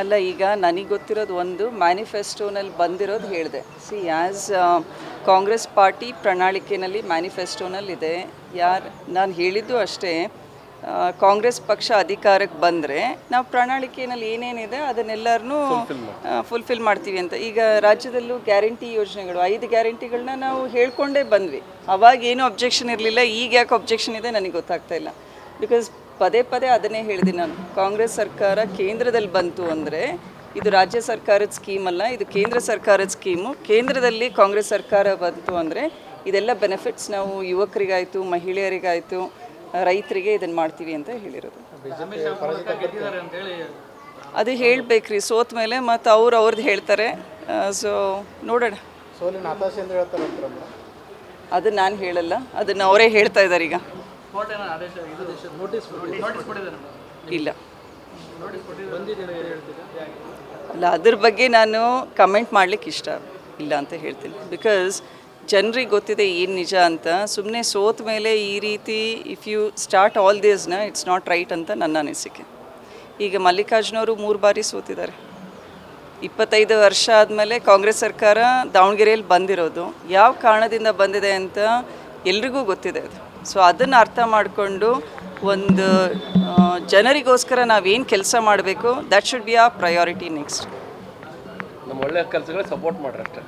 ಅಲ್ಲ ಈಗ ನನಗೆ ಗೊತ್ತಿರೋದು ಒಂದು ಮ್ಯಾನಿಫೆಸ್ಟೋನಲ್ಲಿ ಬಂದಿರೋದು ಹೇಳಿದೆ. ಸಿ ಆ್ಯಸ್ ಕಾಂಗ್ರೆಸ್ ಪಾರ್ಟಿ ಪ್ರಣಾಳಿಕೆಯಲ್ಲಿ ಮ್ಯಾನಿಫೆಸ್ಟೋನಲ್ಲಿದೆ. ಯಾರು ನಾನು ಹೇಳಿದ್ದು ಅಷ್ಟೇ ಕಾಂಗ್ರೆಸ್ ಪಕ್ಷ ಅಧಿಕಾರಕ್ಕೆ ಬಂದರೆ ನಾವು ಪ್ರಣಾಳಿಕೆಯಲ್ಲಿ ಏನೇನಿದೆ ಅದನ್ನೆಲ್ಲರನ್ನೂ ಫುಲ್ಫಿಲ್ ಮಾಡ್ತೀವಿ. ಅಂತ. ಈಗ ರಾಜ್ಯದಲ್ಲೂ ಗ್ಯಾರಂಟಿ ಯೋಜನೆಗಳು ಐದು ಗ್ಯಾರಂಟಿಗಳನ್ನ ನಾವು ಹೇಳ್ಕೊಂಡೇ ಬಂದ್ವಿ. ಅವಾಗ ಏನೂ ಅಬ್ಜೆಕ್ಷನ್ ಇರಲಿಲ್ಲ ಈಗ ಯಾಕೆ ಅಬ್ಜೆಕ್ಷನ್ ಇದೆ ನನಗೆ ಗೊತ್ತಾಗ್ತಾ ಇಲ್ಲ. ಬಿಕಾಸ್ ಪದೇ ಪದೇ ಅದನ್ನೇ ಹೇಳಿದೆ ನಾನು. ಕಾಂಗ್ರೆಸ್ ಸರ್ಕಾರ ಕೇಂದ್ರದಲ್ಲಿ ಬಂತು ಅಂದರೆ ಇದು ರಾಜ್ಯ ಸರ್ಕಾರದ ಸ್ಕೀಮ್ ಅಲ್ಲ ಇದು ಕೇಂದ್ರ ಸರ್ಕಾರದ ಸ್ಕೀಮು ಕೇಂದ್ರದಲ್ಲಿ ಕಾಂಗ್ರೆಸ್ ಸರ್ಕಾರ ಬಂತು ಅಂದರೆ ಇದೆಲ್ಲ ಬೆನಿಫಿಟ್ಸ್ ನಾವು ಯುವಕರಿಗಾಯಿತು ಮಹಿಳೆಯರಿಗಾಯಿತು ರೈತರಿಗೆ ಇದನ್ನು ಮಾಡ್ತೀವಿ ಅಂತ ಹೇಳಿರೋದು. ಅದು ಹೇಳಬೇಕ್ರಿ ಸೋತ ಮೇಲೆ ಮತ್ತು ಅವ್ರು ಅವ್ರದ್ದು ಹೇಳ್ತಾರೆ. ಸೊ ನೋಡೋಣ. ಅದು ನಾನು ಹೇಳಲ್ಲ ಅದನ್ನು ಅವರೇ ಹೇಳ್ತಾ ಇದ್ದಾರೆ ಈಗ. ಇಲ್ಲ. ಅಲ್ಲ ಅದ್ರ ಬಗ್ಗೆ ನಾನು ಕಮೆಂಟ್ ಮಾಡ್ಲಿಕ್ಕೆ ಇಷ್ಟ ಇಲ್ಲ ಅಂತ ಹೇಳ್ತೀನಿ. ಬಿಕಾಸ್ ಜನರಿಗೆ ಗೊತ್ತಿದೆ ಏನು ನಿಜ ಅಂತ. ಸುಮ್ಮನೆ ಸೋತ ಮೇಲೆ ಈ ರೀತಿ ಇಫ್ ಯು ಸ್ಟಾರ್ಟ್ ಆಲ್ ದಿಸ್ನ ಇಟ್ಸ್ ನಾಟ್ ರೈಟ್ ಅಂತ ನನ್ನ ಅನಿಸಿಕೆ. ಈಗ ಮಲ್ಲಿಕಾರ್ಜುನವರು ಮೂರು ಬಾರಿ ಸೋತಿದ್ದಾರೆ. ಇಪ್ಪತ್ತೈದು ವರ್ಷ ಆದಮೇಲೆ ಕಾಂಗ್ರೆಸ್ ಸರ್ಕಾರ ದಾವಣಗೆರೆಯಲ್ಲಿ ಬಂದಿರೋದು. ಯಾವ ಕಾರಣದಿಂದ ಬಂದಿದೆ ಅಂತ ಎಲ್ರಿಗೂ ಗೊತ್ತಿದೆ ಅದು. ಸೊ ಅದನ್ನು ಅರ್ಥ ಮಾಡಿಕೊಂಡು ಒಂದು ಜನರಿಗೋಸ್ಕರ ನಾವೇನು ಕೆಲಸ ಮಾಡಬೇಕು that should be a priority next ನಮ್ಮ ಒಳ್ಳೆ ಕೆಲಸಗಳಿಗೆ ಸಪೋರ್ಟ್ ಮಾಡ್ರಿ ಅಷ್ಟೇ